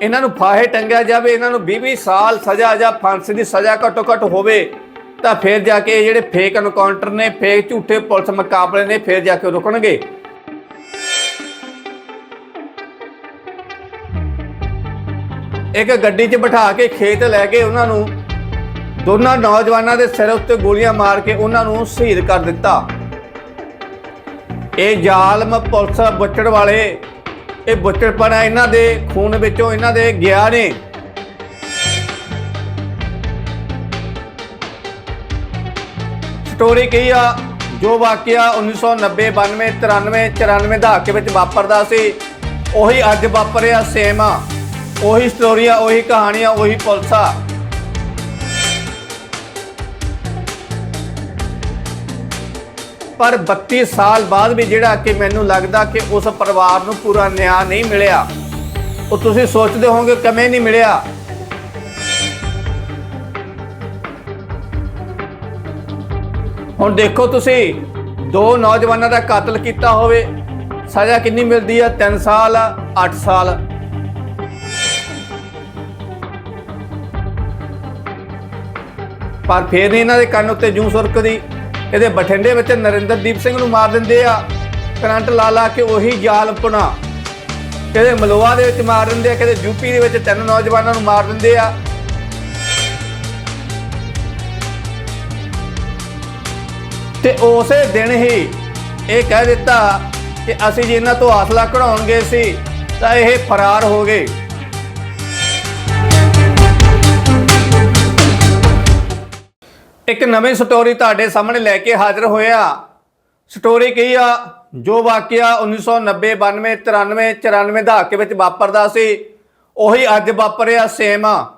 ਇਹਨਾਂ ਨੂੰ ਫਾਹੇ ਟੰਗਿਆ ਜਾਵੇ, ਇਹਨਾਂ ਨੂੰ 20 ਸਾਲ ਸਜ਼ਾ ਜਾਂ ਫਾਂਸੀ ਦੀ ਸਜ਼ਾ ਘੱਟੋ ਘੱਟ ਹੋਵੇ, ਤਾਂ ਫਿਰ ਜਾ ਕੇ ਜਿਹੜੇ ਫੇਕ ਐਨਕਾਊਂਟਰ ਨੇ ਫੇਕ ਝੂਠੇ ਪੁਲਿਸ ਮੁਕਾਬਲੇ ਨੇ, ਫਿਰ ਜਾ ਕੇ ਰੁਕਣਗੇ। ਇੱਕ ਗੱਡੀ 'ਚ ਬਿਠਾ ਕੇ ਖੇਤ ਲੈ ਕੇ ਉਹਨਾਂ ਨੂੰ, ਦੋਨਾਂ ਨੌਜਵਾਨਾਂ ਦੇ ਸਿਰ ਉੱਤੇ ਗੋਲੀਆਂ ਮਾਰ ਕੇ ਉਹਨਾਂ ਨੂੰ ਸ਼ਹੀਦ ਕਰ ਦਿੱਤਾ। ਇਹ ਜ਼ਾਲਮ ਪੁਲਿਸ ਬੁੱਚੜ ਵਾਲੇ ਇਹ ਬੁੱਚੜਪਣਾ ਇਹਨਾਂ ਦੇ, ਖੂਨ ਵਿੱਚੋਂ ਇਹਨਾਂ ਦੇ ਗਿਆ ਨੇ। ਸਟੋਰੀ ਕੀ ਆ? ਜੋ ਵਾਕਿਆ 1990 92 93 94 ਦਹਾਕੇ ਵਿੱਚ ਵਾਪਰਦਾ ਸੀ, ਉਹੀ ਅੱਜ ਵਾਪਰਿਆ ਸੇਮ ਆ। ਉਹੀ ਸਟੋਰੀ ਆ, ਉਹੀ ਕਹਾਣੀ ਆ, ਉਹੀ ਪੁਲਿਸ। ਪਰ 32 ਸਾਲ ਬਾਅਦ ਵੀ ਜਿਹੜਾ ਕਿ ਮੈਨੂੰ ਲੱਗਦਾ ਕਿ ਉਸ ਪਰਿਵਾਰ ਨੂੰ ਪੂਰਾ ਨਿਆਂ ਨਹੀਂ ਮਿਲਿਆ। ਉਹ ਤੁਸੀਂ ਸੋਚਦੇ ਹੋਵੋਗੇ ਕਿਵੇਂ ਨਹੀਂ ਮਿਲਿਆ? ਹੁਣ ਦੇਖੋ ਤੁਸੀਂ, ਦੋ ਨੌਜਵਾਨਾਂ ਦਾ ਕਤਲ ਕੀਤਾ ਹੋਵੇ, ਸਜ਼ਾ ਕਿੰਨੀ ਮਿਲਦੀ ਆ? 3 ਸਾਲ 8 ਸਾਲ। ਪਰ ਫੇਰ ਨਹੀਂ ਇਹਨਾਂ ਦੇ ਕੰਨ ਉੱਤੇ ਜੂੰ ਸੁਰਕਦੀ। ਇਹਦੇ ਬਠਿੰਡੇ ਵਿੱਚ ਨਰਿੰਦਰਦੀਪ ਸਿੰਘ ਨੂੰ ਮਾਰ ਦਿੰਦੇ ਆ। ਕਰੰਟ ਲਾ ਲਾ ਕੇ ਉਹੀ ਜ਼ਾਲਮਪੁਣਾ ਕਦੇ ਮਲੋਆ ਦੇ ਵਿੱਚ ਮਾਰ ਦਿੰਦੇ ਆ ਕਿਤੇ ਯੂਪੀ ਦੇ ਵਿੱਚ ਤਿੰਨ ਨੌਜਵਾਨਾਂ ਨੂੰ ਮਾਰ ਦਿੰਦੇ ਆ। ਤੇ ਉਸੇ ਦਿਨ ਹੀ ਇਹ ਕਹਿ ਦਿੱਤਾ ਕਿ ਅਸੀਂ ਜੇ ਇਹਨਾਂ ਤੋਂ ਹਾਸਲਾ ਕਢਾਉਣਗੇ ਸੀ, ਤਾਂ ਇਹ ਫਰਾਰ ਹੋ ਗਏ। ਇੱਕ ਨਵੀਂ ਸਟੋਰੀ ਤੁਹਾਡੇ ਸਾਹਮਣੇ ਲੈ ਕੇ ਹਾਜ਼ਰ ਹੋਇਆ। ਸਟੋਰੀ ਕੀ ਆ? ਜੋ ਵਾਕਿਆ 1990 92 93 94 ਦਹਾਕੇ ਵਿੱਚ ਵਾਪਰਦਾ ਸੀ, ਉਹੀ ਅੱਜ ਵਾਪਰਿਆ ਸੇਮ ਆ।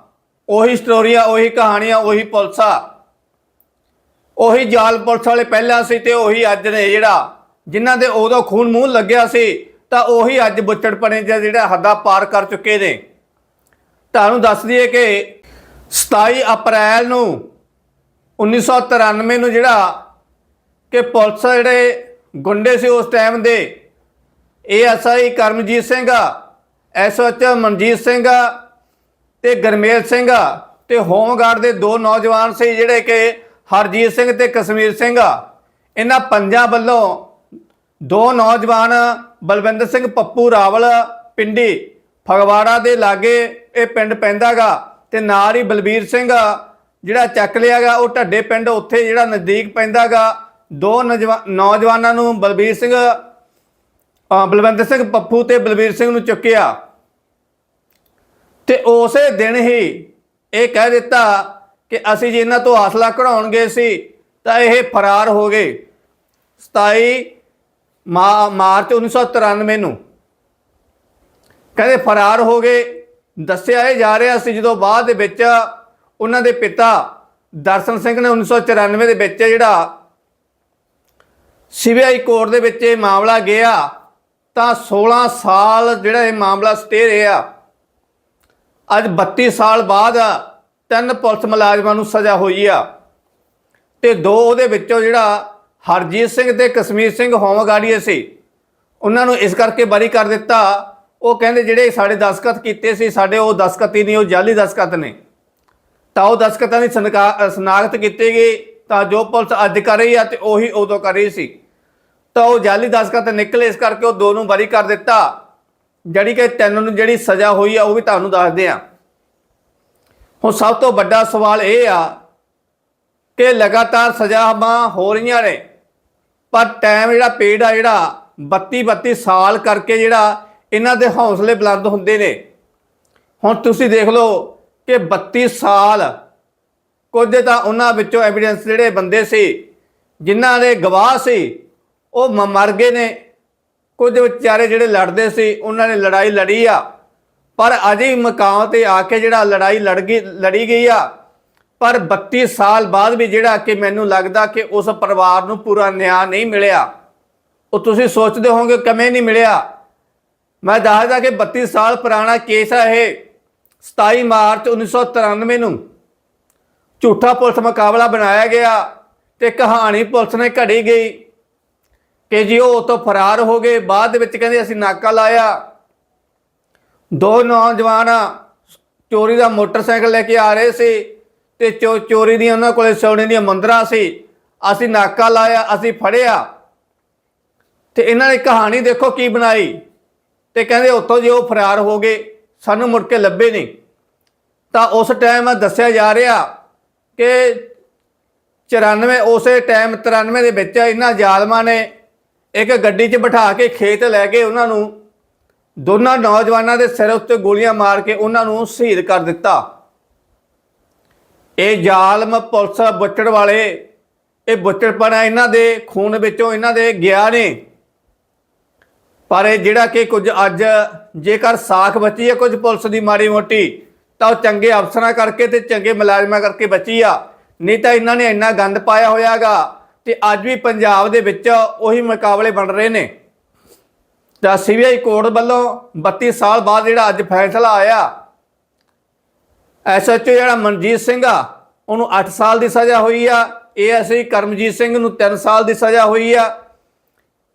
ਉਹੀ ਸਟੋਰੀ ਆ, ਉਹੀ ਕਹਾਣੀ ਆ, ਉਹੀ ਪੁਲਿਸ ਆ। ਉਹੀ ਜਾਲ ਪੁਲਿਸ ਵਾਲੇ ਪਹਿਲਾਂ ਸੀ ਤੇ ਉਹੀ ਅੱਜ ਨੇ ਜਿਹੜਾ, ਜਿਨ੍ਹਾਂ ਦੇ ਉਦੋਂ ਖੂਨ ਮੂੰਹ ਲੱਗਿਆ ਸੀ, ਤਾਂ ਉਹੀ ਅੱਜ ਬੁੱਚੜਪਣੇ ਚ ਜਿਹੜਾ ਹੱਦਾਂ ਪਾਰ ਕਰ ਚੁੱਕੇ ਨੇ। ਤੁਹਾਨੂੰ ਦੱਸ ਦਈਏ ਕਿ 27 ਅਪ੍ਰੈਲ ਨੂੰ 1993 ਨੂੰ ਜਿਹੜਾ ਕਿ ਪੁਲਿਸ ਜਿਹੜੇ ਗੁੰਡੇ ਸੀ ਉਸ ਟਾਈਮ ਦੇ ਏਐਸਆਈ ਕਰਮਜੀਤ ਸਿੰਘ ਐਸਓਐਚ ਮਨਜੀਤ ਸਿੰਘ ਤੇ ਗਰਮੇਲ ਸਿੰਘ ਤੇ ਹੋਮਗਾਰਡ ਦੇ ਦੋ ਨੌਜਵਾਨ ਸੀ ਜਿਹੜੇ ਕਿ ਹਰਜੀਤ ਸਿੰਘ ਤੇ ਕਸ਼ਮੀਰ ਸਿੰਘ। ਇਹਨਾਂ ਪੰਜਾਂ ਵੱਲੋਂ ਦੋ ਨੌਜਵਾਨ ਬਲਵਿੰਦਰ ਸਿੰਘ ਪੱਪੂ ਰਾਵਲ ਪਿੰਡੀ ਫਗਵਾੜਾ ਦੇ ਲਾਗੇ ਇਹ ਪਿੰਡ ਪੈਂਦਾਗਾ ਤੇ ਨਾਲ ਹੀ ਬਲਬੀਰ ਸਿੰਘ ਜਿਹੜਾ ਚੱਕ ਲਿਆਗਾ ਉਹ ਢੱਡੇ ਪਿੰਡ ਉੱਥੇ ਜਿਹੜਾ ਨਜ਼ਦੀਕ ਪੈਂਦਾਗਾ। ਦੋ ਨੌਜਵਾ- ਨੌਜਵਾਨਾਂ ਨੂੰ ਬਲਬੀਰ ਸਿੰਘ ਅ, ਬਲਵਿੰਦਰ ਸਿੰਘ ਪੱਪੂ ਤੇ ਬਲਬੀਰ ਸਿੰਘ ਨੂੰ ਚੁੱਕਿਆ। ਤੇ ਉਸੇ ਦਿਨ ਹੀ ਇਹ ਕਹਿ ਦਿੱਤਾ ਕਿ ਅਸੀਂ ਜੇ ਇਹਨਾਂ ਤੋਂ ਹਾਸਲਾ ਕਢਾਉਣਗੇ ਸੀ ਤਾਂ ਇਹ ਫਰਾਰ ਹੋ ਗਏ। 27 ਮਾ- ਮਾਰਚ 1993 ਨੂੰ। ਕਹਿੰਦੇ ਫਰਾਰ ਹੋ ਗਏ। ਦੱਸਿਆ ਇਹ ਜਾ ਰਿਹਾ ਸੀ ਜਦੋਂ ਬਾਅਦ ਦੇ ਵਿੱਚ ਉਹਨਾਂ ਦੇ ਪਿਤਾ ਦਰਸ਼ਨ ਸਿੰਘ ਨੇ 1994 ਦੇ ਵਿੱਚ ਜਿਹੜਾ ਸੀਬੀਆਈ ਕੋਰਟ ਦੇ ਵਿੱਚ ਇਹ ਮਾਮਲਾ ਗਿਆ, ਤਾਂ 16 ਸਾਲ ਜਿਹੜਾ ਇਹ ਮਾਮਲਾ ਸਟੇ ਰਿਹਾ। ਅੱਜ 32 ਸਾਲ ਬਾਅਦ ਤਿੰਨ ਪੁਲਿਸ ਮੁਲਾਜ਼ਮਾਂ ਨੂੰ ਸਜ਼ਾ ਹੋਈ ਆ। ਤੇ ਦੋ ਉਹਦੇ ਵਿੱਚੋਂ ਜਿਹੜਾ ਹਰਜੀਤ ਸਿੰਘ ਤੇ ਕਸ਼ਮੀਰ ਸਿੰਘ ਹੋਮਗਾਰਡੀਏ ਸੀ, ਉਹਨਾਂ ਨੂੰ ਇਸ ਕਰਕੇ ਬਰੀ ਕਰ ਦਿੱਤਾ। ਉਹ ਕਹਿੰਦੇ ਜਿਹੜੇ ਸਾਡੇ ਦਸਖਤ ਕੀਤੇ ਸੀ, ਸਾਡੇ ਉਹ ਦਸਖਤ ਹੀ ਨਹੀਂ, ਉਹ ਜਾਲੀ ਦਸਖਤ ਨੇ। ਤਾਂ ਉਹ ਦਸਖਤਾਂ ਦੀ ਸਨਕਾ- ਸਨਾਖਤ ਕੀਤੀ ਗਈ ਤਾਂ ਜੋ ਪੁਲਿਸ ਅੱਜ ਕਰ ਰਹੀ ਆ ਤੇ ਉਹੀ ਉਦੋਂ ਕਰ ਰਹੀ ਸੀ। ਤਾਂ ਉਹ ਜਾਲੀ ਦਸਖਤ ਨਿਕਲੇ, ਇਸ ਕਰਕੇ ਉਹ ਦੋ ਨੂੰ ਬਰੀ ਕਰ ਦਿੱਤਾ। ਜਿਹੜੀ ਕਿ ਤਿੰਨ ਨੂੰ ਜਿਹੜੀ ਸਜ਼ਾ ਹੋਈ ਆ, ਉਹ ਵੀ ਤੁਹਾਨੂੰ ਦੱਸਦੇ ਆ। ਹੁਣ ਸਭ ਤੋਂ ਵੱਡਾ ਸਵਾਲ ਇਹ ਆ ਕਿ ਲਗਾਤਾਰ ਸਜ਼ਾਵਾਂ ਹੋ ਰਹੀਆਂ ਨੇ, ਪਰ ਟਾਈਮ ਜਿਹੜਾ ਪੀੜ ਆ, ਜਿਹੜਾ 32 32 ਸਾਲ ਕਰਕੇ ਜਿਹੜਾ ਇਹਨਾਂ ਦੇ ਹੌਸਲੇ ਬੁਲੰਦ ਹੁੰਦੇ ਨੇ। ਹੁਣ ਤੁਸੀਂ ਦੇਖ ਲਓ ਕਿ 32 ਸਾਲ ਕੁਝ ਤਾਂ ਉਹਨਾਂ ਵਿੱਚੋਂ ਐਵੀਡੈਂਸ ਜਿਹੜੇ ਬੰਦੇ ਸੀ, ਜਿਨ੍ਹਾਂ ਦੇ ਗਵਾਹ ਸੀ, ਉਹ ਮਰ ਗਏ ਨੇ। ਕੁਝ ਵਿਚਾਰੇ ਜਿਹੜੇ ਲੜਦੇ ਸੀ, ਉਹਨਾਂ ਨੇ ਲੜਾਈ ਲੜੀ ਆ। ਪਰ ਅਜੇ ਮਕਾਮ ਤੇ ਆ ਕੇ ਜਿਹੜਾ ਲੜਾਈ ਲੜ ਗਈ, ਲੜੀ ਗਈ ਆ। ਪਰ 32 ਸਾਲ ਬਾਅਦ ਵੀ ਜਿਹੜਾ ਕਿ ਮੈਨੂੰ ਲੱਗਦਾ ਕਿ ਉਸ ਪਰਿਵਾਰ ਨੂੰ ਪੂਰਾ ਨਿਆਂ ਨਹੀਂ ਮਿਲਿਆ। ਉਹ ਤੁਸੀਂ ਸੋਚਦੇ ਹੋਵੋਗੇ ਕਿਵੇਂ ਨਹੀਂ ਮਿਲਿਆ? ਮੈਂ ਦੱਸਦਾ ਕਿ 32 ਸਾਲ ਪੁਰਾਣਾ ਕੇਸ ਆ ਇਹ। 27 ਮਾਰਚ 1993 ਨੂੰ ਝੂਠਾ ਪੁਲਿਸ ਮੁਕਾਬਲਾ ਬਣਾਇਆ ਗਿਆ ਤੇ ਕਹਾਣੀ ਪੁਲਿਸ ਨੇ ਘੜੀ ਗਈ ਕਿ ਜੀ ਉਹ ਤੋਂ ਫਰਾਰ ਹੋ ਗਏ। ਬਾਅਦ ਦੇ ਵਿੱਚ ਕਹਿੰਦੇ ਅਸੀਂ ਨਾਕਾ ਲਾਇਆ। ਦੋ ਨੌਜਵਾਨ ਚੋਰੀ ਦਾ ਮੋਟਰਸਾਈਕਲ ਲੈ ਕੇ ਆ ਰਹੇ ਸੀ ਤੇ ਚੋ- ਚੋਰੀ ਦੀਆਂ ਉਹਨਾਂ ਕੋਲੇ ਸੋਨੇ ਦੀਆਂ ਮੁੰਦਰਾਂ ਸੀ। ਅਸੀਂ ਨਾਕਾ ਲਾਇਆ, ਅਸੀਂ ਫੜਿਆ। ਤੇ ਇਹਨਾਂ ਨੇ ਕਹਾਣੀ ਦੇਖੋ ਕੀ ਬਣਾਈ ਤੇ ਕਹਿੰਦੇ ਉੱਥੋਂ ਜੇ ਉਹ ਫਰਾਰ ਹੋ ਗਏ। ਸਾਨੂੰ ਮੁੜ ਕੇ ਲੱਭੇ ਨਹੀਂ। ਤਾਂ ਉਸ ਟਾਈਮ ਦੱਸਿਆ ਜਾ ਰਿਹਾ ਕਿ 94 ਉਸੇ ਟਾਈਮ 93 ਦੇ ਵਿੱਚ ਇਹਨਾਂ ਜ਼ਾਲਮਾਂ ਨੇ ਇੱਕ ਗੱਡੀ 'ਚ ਬਿਠਾ ਕੇ ਖੇਤ ਲੈ ਕੇ ਉਹਨਾਂ ਨੂੰ ਦੋਨਾਂ ਨੌਜਵਾਨਾਂ ਦੇ ਸਿਰ ਉੱਤੇ ਗੋਲੀਆਂ ਮਾਰ ਕੇ ਉਹਨਾਂ ਨੂੰ ਸ਼ਹੀਦ ਕਰ ਦਿੱਤਾ। ਇਹ ਜ਼ਾਲਮ ਪੁਲਿਸ ਬੁੱਚੜ ਵਾਲੇ, ਇਹ ਬੁੱਚੜਪਣਾ ਇਹਨਾਂ ਦੇ ਖੂਨ ਵਿੱਚੋਂ ਇਹਨਾਂ ਦੇ ਗਿਆ ਨੇ। ਪਰ ਇਹ ਜਿਹੜਾ ਕਿ ਕੁਝ ਅੱਜ ਜੇਕਰ ਸਾਖ ਬਚੀ ਹੈ, ਕੁਝ ਪੁਲਿਸ ਦੀ ਮਾੜੀ ਮੋਟੀ, ਤਾਂ ਉਹ ਚੰਗੇ ਅਫਸਰਾਂ ਕਰਕੇ ਤੇ ਚੰਗੇ ਮੁਲਾਜ਼ਮਾਂ ਕਰਕੇ ਬਚੀ ਆ। ਨਹੀਂ ਤਾਂ ਇਹਨਾਂ ਨੇ ਇੰਨਾ ਗੰਦ ਪਾਇਆ ਹੋਇਆਗਾ ਤੇ ਅੱਜ ਵੀ ਪੰਜਾਬ ਦੇ ਵਿੱਚ ਉਹੀ ਮੁਕਾਬਲੇ ਬਣ ਰਹੇ ਨੇ। ਤਾਂ ਸੀਬੀਆਈ ਕੋਰਟ ਵੱਲੋਂ 32 ਸਾਲ ਬਾਅਦ ਜਿਹੜਾ ਅੱਜ ਫੈਸਲਾ ਆਇਆ ਐਸਐਚਓ ਜਿਹੜਾ ਮਨਜੀਤ ਸਿੰਘ ਆ, ਉਹਨੂੰ 8 ਸਾਲ ਦੀ ਸਜ਼ਾ ਹੋਈ ਆ। ਏਐਸਆਈ ਕਰਮਜੀਤ ਸਿੰਘ ਨੂੰ 3 ਸਾਲ ਦੀ ਸਜ਼ਾ ਹੋਈ ਆ।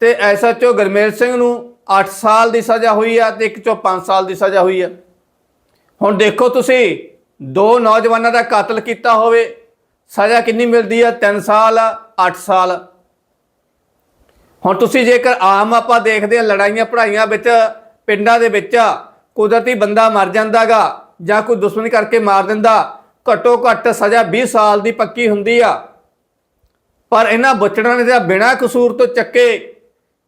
ਤੇ ਐਸਐਚਓ ਗਰਮੇਲ ਸਿੰਘ ਨੂੰ 8 ਸਾਲ ਦੀ ਸਜ਼ਾ ਹੋਈ ਆ ਤੇ ਇੱਕ ਚੋਂ 5 ਸਾਲ ਦੀ ਸਜ਼ਾ ਹੋਈ ਆ। ਹੁਣ ਦੇਖੋ ਤੁਸੀਂ, ਦੋ ਨੌਜਵਾਨਾਂ ਦਾ ਕਤਲ ਕੀਤਾ ਹੋਵੇ, ਸਜ਼ਾ ਕਿੰਨੀ ਮਿਲਦੀ ਆ? 3 ਸਾਲ 8 ਸਾਲ। ਹੁਣ ਤੁਸੀਂ ਜੇਕਰ ਆਮ ਆਪਾਂ ਦੇਖਦੇ ਆ, ਲੜਾਈਆਂ ਪੜਾਈਆਂ ਵਿੱਚ, ਪਿੰਡਾਂ ਦੇ ਵਿੱਚ ਕੁਦਰਤੀ ਬੰਦਾ ਮਰ ਜਾਂਦਾਗਾ ਜਾਂ ਕੋਈ ਦੁਸ਼ਮਣੀ ਕਰਕੇ ਮਾਰ ਦਿੰਦਾ, ਘੱਟੋ ਘੱਟ ਸਜ਼ਾ 20 ਸਾਲ ਦੀ ਪੱਕੀ ਹੁੰਦੀ ਆ। ਪਰ ਇਹਨਾਂ ਬਚੜਾਂ ਨੇ ਤਾਂ ਬਿਨਾਂ ਕਸੂਰ ਤੋਂ ਚੱਕੇ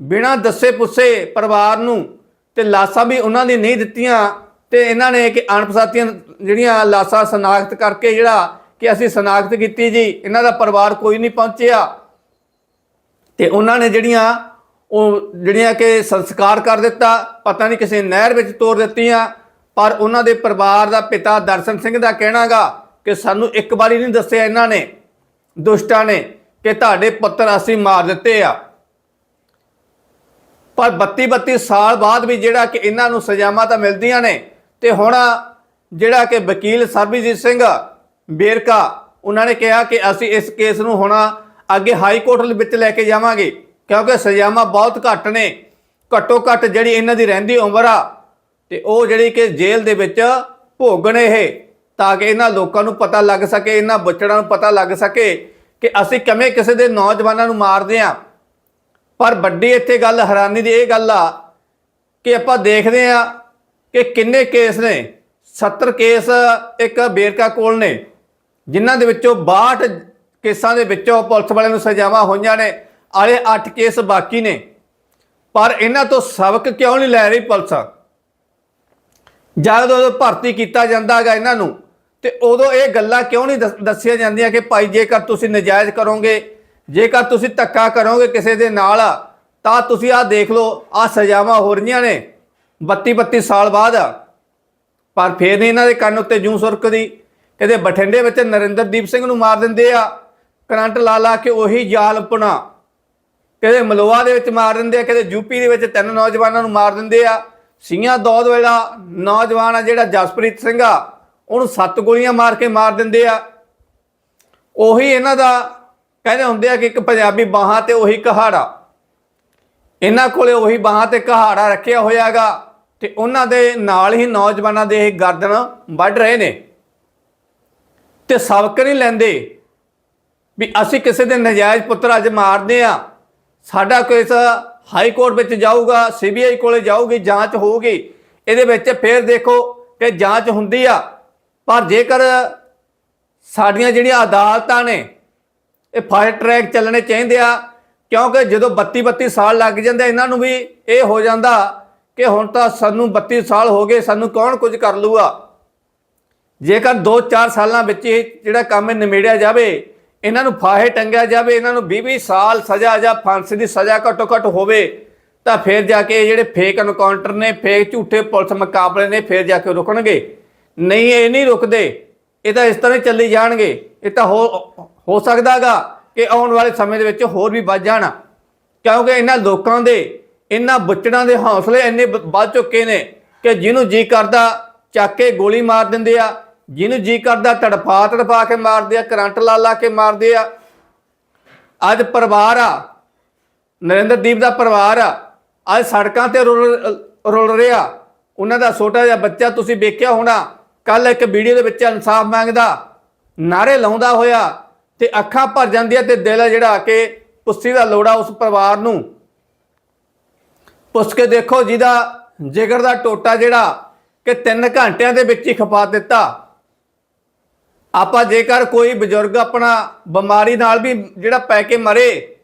ਬਿਨਾਂ ਦੱਸੇ ਪੁੱਛੇ ਪਰਿਵਾਰ ਨੂੰ ਤੇ ਲਾਸਾਂ ਵੀ ਉਹਨਾਂ ਦੀ ਨਹੀਂ ਦਿੱਤੀਆਂ ਤੇ ਇਹਨਾਂ ਨੇ ਕਿ ਅਣਪਛਾਤੀਆਂ ਜਿਹੜੀਆਂ ਲਾਸਾਂ ਸ਼ਨਾਖਤ ਕਰਕੇ ਜਿਹੜਾ ਕਿ ਅਸੀਂ ਸ਼ਨਾਖਤ ਕੀਤੀ ਜੀ, ਇਹਨਾਂ ਦਾ ਪਰਿਵਾਰ ਕੋਈ ਨਹੀਂ ਪਹੁੰਚਿਆ। ਤੇ ਉਹਨਾਂ ਨੇ ਜਿਹੜੀਆਂ ਉਹ ਜਿਹੜੀਆਂ ਕਿ ਸੰਸਕਾਰ ਕਰ ਦਿੱਤਾ, ਪਤਾ ਨਹੀਂ ਕਿਸੇ ਨਹਿਰ ਵਿੱਚ ਤੋੜ ਦਿੱਤੀਆਂ, ਪਰ ਉਹਨਾਂ ਦੇ ਪਰਿਵਾਰ ਦਾ ਪਿਤਾ ਦਰਸ਼ਨ ਸਿੰਘ ਦਾ ਕਹਿਣਾਗਾ ਕਿ ਸਾਨੂੰ ਇੱਕ ਵਾਰੀ ਨਹੀਂ ਦੱਸਿਆ ਇਹਨਾਂ ਨੇ, ਦੁਸ਼ਟਾਂ ਨੇ ਕਿ ਤੁਹਾਡੇ ਪੁੱਤਰ ਅਸੀਂ ਮਾਰ ਦਿੱਤੇ ਆ। ਪਰ 32 32 ਸਾਲ ਬਾਅਦ ਵੀ ਜਿਹੜਾ ਕਿ ਇਹਨਾਂ ਨੂੰ ਸਜ਼ਾਵਾਂ ਤਾਂ ਮਿਲਦੀਆਂ ਨੇ, ਤੇ ਹੁਣ ਜਿਹੜਾ ਕਿ ਵਕੀਲ ਸਰਬਜੀਤ ਸਿੰਘ ਬੇਰਕਾ, ਉਹਨਾਂ ਨੇ ਕਿਹਾ ਕਿ ਅਸੀਂ ਇਸ ਕੇਸ ਨੂੰ ਹੁਣ ਅੱਗੇ ਹਾਈ ਕੋਰਟ ਵਿੱਚ ਲੈ ਕੇ ਜਾਵਾਂਗੇ, ਕਿਉਂਕਿ ਸਜ਼ਾਵਾਂ ਬਹੁਤ ਘੱਟ ਨੇ, ਘੱਟੋ ਘੱਟ ਜਿਹੜੀ ਇਹਨਾਂ ਦੀ ਰਹਿੰਦੀ ਉਮਰ ਆ, ਤੇ ਉਹ ਜਿਹੜੀ ਕਿ ਜੇਲ੍ਹ ਦੇ ਵਿੱਚ ਭੋਗਣ ਇਹ, ਤਾਂ ਕਿ ਇਹਨਾਂ ਲੋਕਾਂ ਨੂੰ ਪਤਾ ਲੱਗ ਸਕੇ, ਇਹਨਾਂ ਬੱਚੜਾਂ ਨੂੰ ਪਤਾ ਲੱਗ ਸਕੇ ਕਿ ਅਸੀਂ ਕਿਵੇਂ ਕਿਸੇ ਦੇ ਨੌਜਵਾਨਾਂ ਨੂੰ ਮਾਰਦੇ ਆ। ਪਰ ਵੱਡੀ ਇੱਥੇ ਗੱਲ, ਹੈਰਾਨੀ ਦੀ ਇਹ ਗੱਲ ਆ ਕਿ ਆਪਾਂ ਦੇਖਦੇ ਆ ਕਿ ਕਿੰਨੇ ਕੇਸ ਨੇ 70 ਕੇਸ ਇੱਕ ਬੇਰਕਾ ਕੋਲ ਨੇ, ਜਿਨ੍ਹਾਂ ਦੇ ਵਿੱਚੋਂ 62 ਕੇਸਾਂ ਦੇ ਵਿੱਚੋਂ ਪੁਲਿਸ ਵਾਲਿਆਂ ਨੂੰ ਸਜ਼ਾਵਾਂ ਹੋਈਆਂ ਨੇ, ਆਲੇ 8 ਕੇਸ ਬਾਕੀ ਨੇ। ਪਰ ਇਹਨਾਂ ਤੋਂ ਸਬਕ ਕਿਉਂ ਨਹੀਂ ਲੈ ਰਹੀ ਪੁਲਿਸ? ਜਦ ਉਦੋਂ ਭਰਤੀ ਕੀਤਾ ਜਾਂਦਾ ਹੈਗਾ ਇਹਨਾਂ ਨੂੰ, ਤੇ ਉਦੋਂ ਇਹ ਗੱਲਾਂ ਕਿਉਂ ਨਹੀਂ ਦੱਸ- ਦੱਸੀਆਂ ਜਾਂਦੀਆਂ ਕਿ ਭਾਈ ਜੇਕਰ ਤੁਸੀਂ ਨਜਾਇਜ਼ ਕਰੋਗੇ ਜੇਕਰ ਤੁਸੀਂ ਧੱਕਾ ਕਰੋਗੇ ਕਿਸੇ ਦੇ ਨਾਲ, ਤਾਂ ਤੁਸੀਂ ਆਹ ਦੇਖ ਲਓ, ਆਹ ਸਜ਼ਾਵਾਂ ਹੋ ਰਹੀਆਂ ਨੇ 32 32 ਸਾਲ ਬਾਅਦ। ਪਰ ਫੇਰ ਨਹੀਂ ਇਹਨਾਂ ਦੇ ਕੰਨ ਉੱਤੇ ਜੂੰ ਸੁਰਕਦੀ ਕਦੇ ਬਠਿੰਡੇ ਵਿੱਚ ਨਰਿੰਦਰਦੀਪ ਸਿੰਘ ਨੂੰ ਮਾਰ ਦਿੰਦੇ ਆ, ਕਰੰਟ ਲਾ ਲਾ ਕੇ ਉਹੀ ਜ਼ਾਲਪਣਾ ਕਦੇ ਮਲੋਆ ਦੇ ਵਿੱਚ ਮਾਰ ਦਿੰਦੇ ਆ ਕਦੇ ਯੂਪੀ ਦੇ ਵਿੱਚ ਤਿੰਨ ਨੌਜਵਾਨਾਂ ਨੂੰ ਮਾਰ ਦਿੰਦੇ ਆ। ਸਿੰਘਾਂ ਦੌਦ ਵੇਲਾ ਨੌਜਵਾਨ ਆ ਜਿਹੜਾ ਜਸਪ੍ਰੀਤ ਸਿੰਘ ਆ, ਉਹਨੂੰ ਸੱਤ ਗੋਲੀਆਂ ਮਾਰ ਕੇ ਮਾਰ ਦਿੰਦੇ ਆ। ਉਹੀ ਇਹਨਾਂ ਦਾ ਕਹਿੰਦੇ ਹੁੰਦੇ ਆ ਕਿ ਇੱਕ ਪੰਜਾਬੀ ਬਾਹਾਂ ਤੇ ਉਹੀ ਕਹਾੜਾ। ਇਹਨਾਂ ਕੋਲੇ ਉਹੀ ਬਾਹਾਂ ਤੇ ਕਹਾੜਾ ਰੱਖਿਆ ਹੋਇਆਗਾ ਤੇ ਉਹਨਾਂ ਦੇ ਨਾਲ ਹੀ ਨੌਜਵਾਨਾਂ ਦੇ ਇਹ ਗਰਦਨ ਵੱਢ ਰਹੇ ਨੇ। ਤੇ ਸਬਕ ਨਹੀਂ ਲੈਂਦੇ ਵੀ ਅਸੀਂ ਕਿਸੇ ਦੇ ਨਜਾਇਜ਼ ਪੁੱਤਰ ਅੱਜ ਮਾਰਦੇ ਆ। ਸਾਡਾ ਕੇਸ ਹਾਈ ਕੋਰਟ ਵਿੱਚ ਜਾਊਗਾ, ਸੀਬੀਆਈ ਕੋਲੇ ਜਾਊਗੀ, ਜਾਂਚ ਹੋਊਗੀ। ਇਹਦੇ ਵਿੱਚ ਫੇਰ ਦੇਖੋ ਕਿ ਜਾਂਚ ਹੁੰਦੀ ਆ। ਪਰ ਜੇਕਰ ਸਾਡੀਆਂ ਜਿਹੜੀਆਂ ਅਦਾਲਤਾਂ ਨੇ ਇਹ ਫਾਸਟ ਟਰੈਕ ਚੱਲਣੇ ਚਾਹੀਦੇ ਆ, ਕਿਉਂਕਿ ਜਦੋਂ 32 32 ਸਾਲ ਲੱਗ ਜਾਂਦੇ ਇਹਨਾਂ ਨੂੰ ਵੀ ਇਹ ਹੋ ਜਾਂਦਾ ਕਿ ਹੁਣ ਤਾਂ ਸਾਨੂੰ 32 ਸਾਲ ਹੋ ਗਏ, ਸਾਨੂੰ ਕੌਣ ਕੁਝ ਕਰ ਲੂਗਾ ਜੇਕਰ 2-4 ਸਾਲਾਂ ਵਿੱਚ ਇਹ ਜਿਹੜਾ ਕੰਮ ਨਿਮੇੜਿਆ ਜਾਵੇ, ਇਹਨਾਂ ਨੂੰ ਫਾਹੇ ਟੰਗਿਆ ਜਾਵੇ, ਇਹਨਾਂ ਨੂੰ 20-20 ਸਾਲ ਸਜ਼ਾ ਜਾਂ ਫਾਂਸੀ ਦੀ ਸਜ਼ਾ ਘੱਟੋ ਘੱਟ ਹੋਵੇ, ਤਾਂ ਫਿਰ ਜਾ ਕੇ ਇਹ ਜਿਹੜੇ ਫੇਕ ਐਨਕਾਊਂਟਰ ਨੇ ਫੇਕ ਝੂਠੇ ਪੁਲਿਸ ਮੁਕਾਬਲੇ ਨੇ, ਫਿਰ ਜਾ ਕੇ ਰੁਕਣਗੇ। ਨਹੀਂ, ਇਹ ਨਹੀਂ ਰੁਕਦੇ। ਇਹ ਤਾਂ ਇਸ ਤਰ੍ਹਾਂ ਹੀ ਚੱਲੀ ਜਾਣਗੇ। ਇਹ ਤਾਂ ਹੋ ਹੋ ਸਕਦਾਗਾ ਕਿ ਆਉਣ ਵਾਲੇ ਸਮੇਂ ਦੇ ਵਿੱਚ ਹੋਰ ਵੀ ਵੱਧ ਜਾਣ, ਕਿਉਂਕਿ ਇਹਨਾਂ ਲੋਕਾਂ ਦੇ, ਇਹਨਾਂ ਬੁੱਚੜਾਂ ਦੇ ਹੌਸਲੇ ਇੰਨੇ ਵੱਧ ਚੁੱਕੇ ਨੇ ਕਿ ਜਿਹਨੂੰ ਜੀ ਕਰਦਾ ਚੱਕ ਕੇ ਗੋਲੀ ਮਾਰ ਦਿੰਦੇ ਆ, ਜਿਹਨੂੰ ਜੀ ਕਰਦਾ ਤੜਫਾ ਤੜਫਾ ਕੇ ਮਾਰਦੇ ਆ, ਕਰੰਟ ਲਾ ਲਾ ਕੇ ਮਾਰਦੇ ਆ। ਅੱਜ ਪਰਿਵਾਰ ਆ, ਨਰਿੰਦਰਦੀਪ ਦਾ ਪਰਿਵਾਰ ਆ, ਅੱਜ ਸੜਕਾਂ ਤੇ ਰੁਲ ਰੁਲ ਰਿਹਾ ਉਹਨਾਂ ਦਾ ਛੋਟਾ ਜਿਹਾ ਬੱਚਾ ਤੁਸੀਂ ਵੇਖਿਆ ਹੋਣਾ ਕੱਲ ਇੱਕ ਵੀਡੀਓ ਦੇ ਵਿੱਚ ਇਨਸਾਫ ਮੰਗਦਾ ਨਾਰੇ ਲਾਉਂਦਾ ਹੋਇਆ ਤੇ ਅੱਖਾਂ ਭਰ ਜਾਂਦੀਆਂ ਤੇ ਦਿਲ ਜਿਹੜਾ ਕਿ ਪੁੱਸੀ ਦਾ ਲੋੜਾ ਉਸ ਪਰਿਵਾਰ ਨੂੰ। ਪੁੱਛ ਕੇ ਦੇਖੋ ਜਿਹਦਾ ਜਿਗਰ ਦਾ ਟੋਟਾ ਜਿਹੜਾ ਕਿ 3 ਘੰਟਿਆਂ ਦੇ ਵਿੱਚ ਹੀ ਖਪਾ ਦਿੱਤਾ। ਆਪਾਂ ਜੇਕਰ ਕੋਈ ਬਜ਼ੁਰਗ ਆਪਣਾ ਬਿਮਾਰੀ ਨਾਲ ਵੀ ਜਿਹੜਾ ਪੈ ਕੇ ਮਰੇ,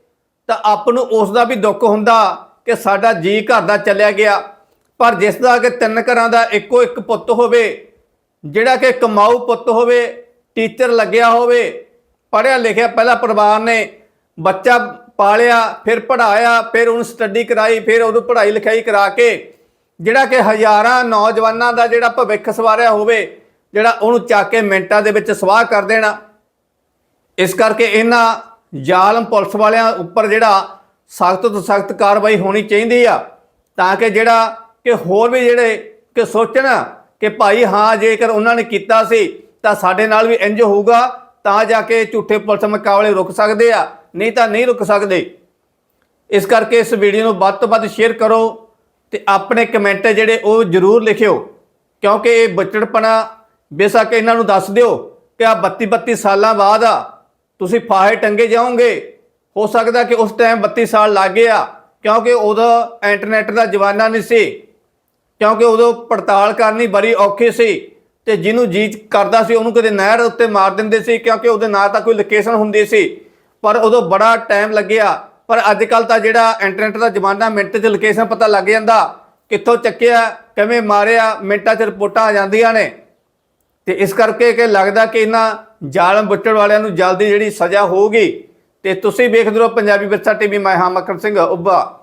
ਤਾਂ ਆਪ ਨੂੰ ਉਸ ਦਾ ਵੀ ਦੁੱਖ ਹੁੰਦਾ ਕਿ ਸਾਡਾ ਜੀ ਘਰ ਦਾ ਚੱਲਿਆ ਗਿਆ। ਪਰ ਜਿਸ ਦਾ ਕਿ ਤਿੰਨ ਘਰਾਂ ਦਾ ਇੱਕੋ ਇੱਕ ਪੁੱਤ ਹੋਵੇ, ਜਿਹੜਾ ਕਿ ਕਮਾਊ ਪੁੱਤ ਹੋਵੇ, ਟੀਚਰ ਲੱਗਿਆ ਹੋਵੇ ਪੜ੍ਹਿਆ ਲਿਖਿਆ ਪਹਿਲਾ ਪਰਿਵਾਰ ਨੇ ਬੱਚਾ ਪਾਲਿਆ, ਫਿਰ ਪੜਾਇਆ ਫਿਰ ਉਹਨੂੰ ਸਟੱਡੀ ਕਰਾਈ, ਫਿਰ ਉਹਨੂੰ ਪੜ੍ਹਾਈ ਲਿਖਾਈ ਕਰਾ ਕੇ ਜਿਹੜਾ ਕਿ ਹਜ਼ਾਰਾਂ ਨੌਜਵਾਨਾਂ ਦਾ ਜਿਹੜਾ ਭਵਿੱਖ ਸਵਾਰਿਆ ਹੋਵੇ, ਜਿਹੜਾ ਉਹਨੂੰ ਚੱਕ ਕੇ ਮਿੰਟਾਂ ਦੇ ਵਿੱਚ ਸਵਾਹ ਕਰ ਦੇਣਾ। ਇਸ ਕਰਕੇ ਇਹਨਾਂ ਜ਼ਾਲਮ ਪੁਲਿਸ ਵਾਲਿਆਂ ਉੱਪਰ ਜਿਹੜਾ ਸਖਤ ਤੋਂ ਸਖਤ ਕਾਰਵਾਈ ਹੋਣੀ ਚਾਹੀਦੀ ਆ, ਤਾਂ ਕਿ ਜਿਹੜਾ ਕਿ ਹੋਰ ਵੀ ਜਿਹੜੇ ਕਿ ਸੋਚਣ ਕਿ ਭਾਈ ਹਾਂ ਜੇਕਰ ਉਹਨਾਂ ਨੇ ਕੀਤਾ ਸੀ, ਤਾਂ ਸਾਡੇ ਨਾਲ ਵੀ ਇੰਜ ਹੋਊਗਾ। ਤਾਂ ਜਾ ਕੇ ਝੂਠੇ ਪੁਲਿਸ ਮੁਕਾਬਲੇ ਰੁਕ ਸਕਦੇ ਆ, ਨਹੀਂ ਤਾਂ ਨਹੀਂ ਰੁਕ ਸਕਦੇ। ਇਸ ਕਰਕੇ ਇਸ ਵੀਡੀਓ ਨੂੰ ਵੱਧ ਤੋਂ ਵੱਧ ਸ਼ੇਅਰ ਕਰੋ ਤੇ ਆਪਣੇ ਕਮੈਂਟ ਜਿਹੜੇ ਉਹ ਜ਼ਰੂਰ ਲਿਖਿਓ, ਕਿਉਂਕਿ ਇਹ ਬਚੜਪਣਾ, ਬੇਸ਼ੱਕ ਇਹਨਾਂ ਨੂੰ ਦੱਸ ਦਿਓ ਕਿ ਆ 32 32 ਸਾਲਾਂ ਬਾਅਦ ਆ, ਤੁਸੀਂ ਫਾਹੇ ਟੰਗੇ ਜਾਓਗੇ। ਹੋ ਸਕਦਾ ਕਿ ਉਸ ਟਾਈਮ 32 ਸਾਲ ਲੱਗ ਗਏ ਆ ਕਿਉਂਕਿ ਉਦੋਂ ਇੰਟਰਨੈਟ ਦਾ ਜਮਾਨਾ ਨਹੀਂ ਸੀ, ਕਿਉਂਕਿ ਉਦੋਂ ਪੜਤਾਲ ਕਰਨੀ ਬੜੀ ਔਖੀ ਸੀ। ਤੇ ਜਿਹਨੂੰ ਜੀ ਕਰਦਾ ਸੀ, ਉਹਨੂੰ ਕਦੇ ਨਹਿਰ ਉੱਤੇ ਮਾਰ ਦਿੰਦੇ ਸੀ, ਕਿਉਂਕਿ ਉਹਦੇ ਨਾਂ ਤਾਂ ਕੋਈ ਲੋਕੇਸ਼ਨ ਹੁੰਦੀ ਸੀ। ਪਰ ਉਦੋਂ ਬੜਾ ਟਾਈਮ ਲੱਗਿਆ। ਪਰ ਅੱਜ ਕੱਲ ਤਾਂ ਜਿਹੜਾ ਇੰਟਰਨੈਟ ਦਾ ਜ਼ਮਾਨਾ, ਮਿੰਟ 'ਚ ਲੋਕੇਸ਼ਨ ਪਤਾ ਲੱਗ ਜਾਂਦਾ। ਕਿੱਥੋਂ ਚੱਕਿਆ, ਕਿਵੇਂ ਮਾਰਿਆ, ਮਿੰਟਾਂ 'ਚ ਰਿਪੋਰਟਾਂ ਆ ਜਾਂਦੀਆਂ ਨੇ। ਤੇ ਇਸ ਕਰਕੇ ਕਿ ਲੱਗਦਾ ਕਿ ਇਹਨਾਂ ਜ਼ਾਲਮ ਬੁੱਚੜ ਵਾਲਿਆਂ ਨੂੰ ਜਲਦੀ ਜਿਹੜੀ ਸਜ਼ਾ ਹੋਊਗੀ। ਤੇ ਤੁਸੀਂ ਵੇਖਦੇ ਰਹੋ, ਪੰਜਾਬੀ ਵਿਰਸਾ ਟੀਵੀ, ਮੈਂ ਹਾਂ ਮਕਰ ਸਿੰਘ, ਉੱਭਾ।